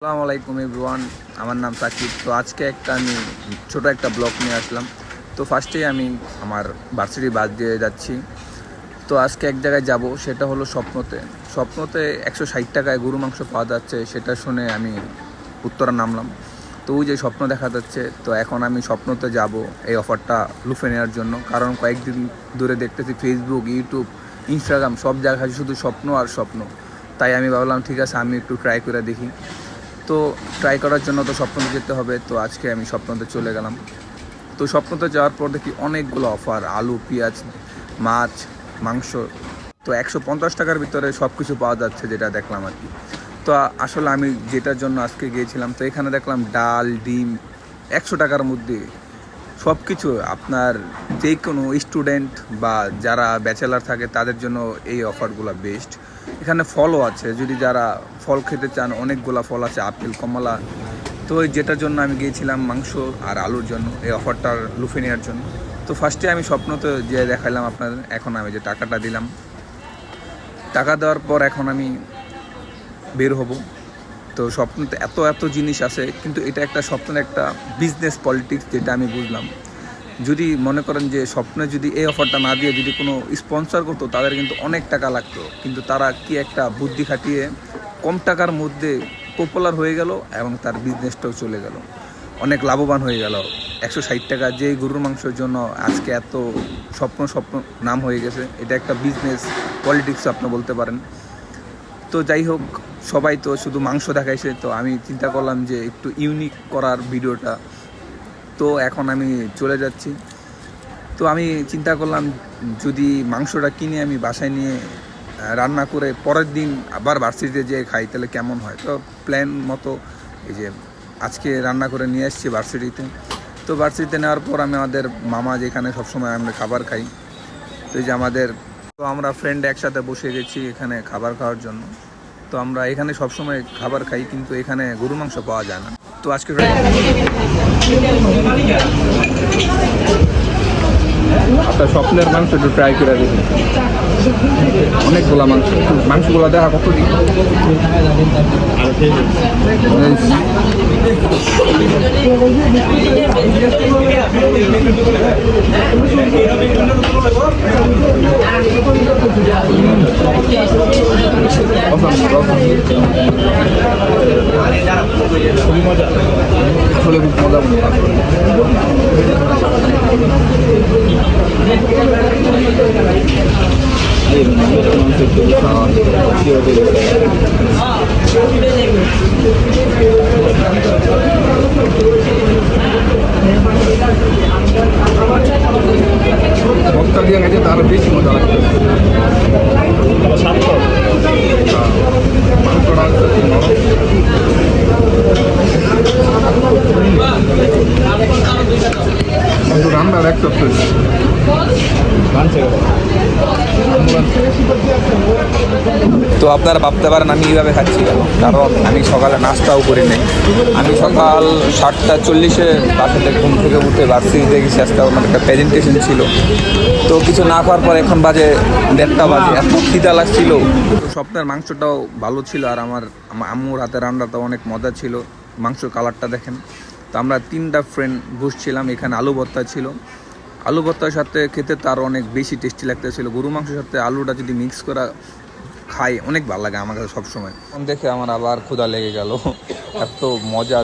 আসসালামু আলাইকুম এভরিওয়ান, আমার নাম সাকিব। তো আজকে একটা আমি ছোট একটা ব্লগ নিয়ে আসলাম। তো ফার্স্টেই আমি আমার ভার্সিটি বাস দিয়ে যাচ্ছি। তো আজকে এক জায়গায় যাব, সেটা হলো স্বপ্নতে। স্বপ্নতে একশো ষাট টাকায় গরু মাংস পাওয়া যাচ্ছে, সেটা শুনে আমি উত্তরা নামলাম। তো ওই যে স্বপ্ন দেখা যাচ্ছে, তো এখন আমি স্বপ্নতে যাব এই অফারটা লুফে নেওয়ার জন্য। কারণ কয়েকদিন ধরে দেখতেছি ফেসবুক ইউটিউব ইনস্টাগ্রাম সব জায়গায় শুধু স্বপ্ন আর স্বপ্ন। তাই আমি ভাবলাম, ঠিক আছে, আমি একটু ট্রাই করে দেখি। তো ট্রাই করার জন্য তো স্বপ্নতে যেতে হবে, তো আজকে আমি স্বপ্নতে চলে গেলাম। তো স্বপ্নতে যাওয়ার পর দেখি অনেকগুলো অফার আলু, পেঁয়াজ, মাছ, মাংস, তো একশো পঞ্চাশ টাকার ভিতরে সব কিছু পাওয়া যাচ্ছে যেটা দেখলাম আর কি। তো আসলে আমি যেটার জন্য আজকে গিয়েছিলাম, তো এখানে দেখলাম ডাল, ডিম, একশো টাকার মধ্যে সব কিছু আপনার যে কোনো স্টুডেন্ট বা যারা ব্যাচেলার থাকে তাদের জন্য এই অফারগুলো বেস্ট এখানে ফলও আছে। যদি যারা ফল খেতে চান, অনেকগুলা ফল আছে, আপেল, কমলা। তো এই যেটার জন্য আমি গিয়েছিলাম মাংস আর আলুর জন্য, এই অফারটার লুফে নেওয়ার জন্য। তো ফার্স্টে আমি স্বপ্নতে যে দেখাইলাম আপনাদের, এখন আমি যে টাকাটা দিলাম, টাকা দেওয়ার পর এখন আমি বের হব। তো স্বপ্নতে এত এত জিনিস আছে, কিন্তু এটা একটা স্বপ্নের একটা বিজনেস পলিটিক্স যেটা আমি বুঝলাম। যদি মনে করেন যে স্বপ্নে যদি এই অফারটা না দিয়ে যদি কোনো স্পন্সর করতো, তাদের কিন্তু অনেক টাকা লাগতো। কিন্তু তারা কি একটা বুদ্ধি খাটিয়ে কম টাকার মধ্যে পপুলার হয়ে গেল এবং তার বিজনেসটাও চলে গেল। অনেক লাভবান হয়ে গেল। একশো ষাট টাকা যে গরুর মাংসের জন্য আজকে এত স্বপ্ন স্বপ্ন নাম হয়ে গেছে, এটা একটা বিজনেস পলিটিক্স আপনি বলতে পারেন। তো যাই হোক, সবাই তো শুধু মাংস দেখাইছে, তো আমি চিন্তা করলাম যে একটু ইউনিক করার ভিডিওটা তো এখন আমি চলে যাচ্ছি। তো আমি চিন্তা করলাম, যদি মাংসটা কিনে আমি বাসায় নিয়ে রান্না করে পরের দিন আবার ভার্সিটিতে যেয়ে খাই, তাহলে কেমন হয়? তো প্ল্যান মতো এই যে আজকে রান্না করে নিয়ে এসেছি ভার্সিটিতে তো ভার্সিটিতে নেওয়ার পর আমি আমাদের মামা যেখানে সবসময় আমরা খাবার খাই, তো এই যে আমাদের, তো আমরা ফ্রেন্ড একসাথে বসে গেছি এখানে খাবার খাওয়ার জন্য। তো আমরা এখানে সবসময় খাবার খাই, কিন্তু এখানে গরু মাংস পাওয়া যায় না। তো আজকে আপনার স্বপ্নের মাংস একটু ট্রাই করে দেখুন অনেকগুলো মাংস। মাংসগুলো দেখা কত দিন? খুবই মজা আসলে খুব মজা মজা মক্কা দিয়ে গেছে তার বেশি মজা লাগবে হ্যাঁ, মাংসটা হচ্ছে খুব নরম। কিন্তু রান্নার সপ্তাহ তো আপনারা ভাবতে পারেন আমি এইভাবে খাচ্ছি কেন? কারণ আমি সকালে নাস্তাও করি নাই। আমি সকাল সাতটা চল্লিশে বাসাতে ঘুম থেকে উঠে ভার্সিটিতে গেছি আজকে আমার একটা প্রেজেন্টেশন ছিল। তো কিছু না খাওয়ার পর এখন বাজে দেড়টা বাজে। এত খিদা লাগছিল। স্বপ্নের মাংসটাও ভালো ছিল আর আমার আম্মুর হাতে রান্নাটা অনেক মজা ছিল। মাংসর কালারটা দেখেন। তো আমরা তিনটা ফ্রেন্ড বসছিলাম, এখানে আলু ভর্তা ছিল। আলু ভর্তার সাথে খেতে তার অনেক বেশি টেস্টি লাগতেছিল। গরু মাংসের সাথে আলুটা যদি মিক্স করা খাই, অনেক ভালো লাগে আমার কাছে সবসময়। দেখে আমার আবার ক্ষুধা লেগে গেল। এত মজা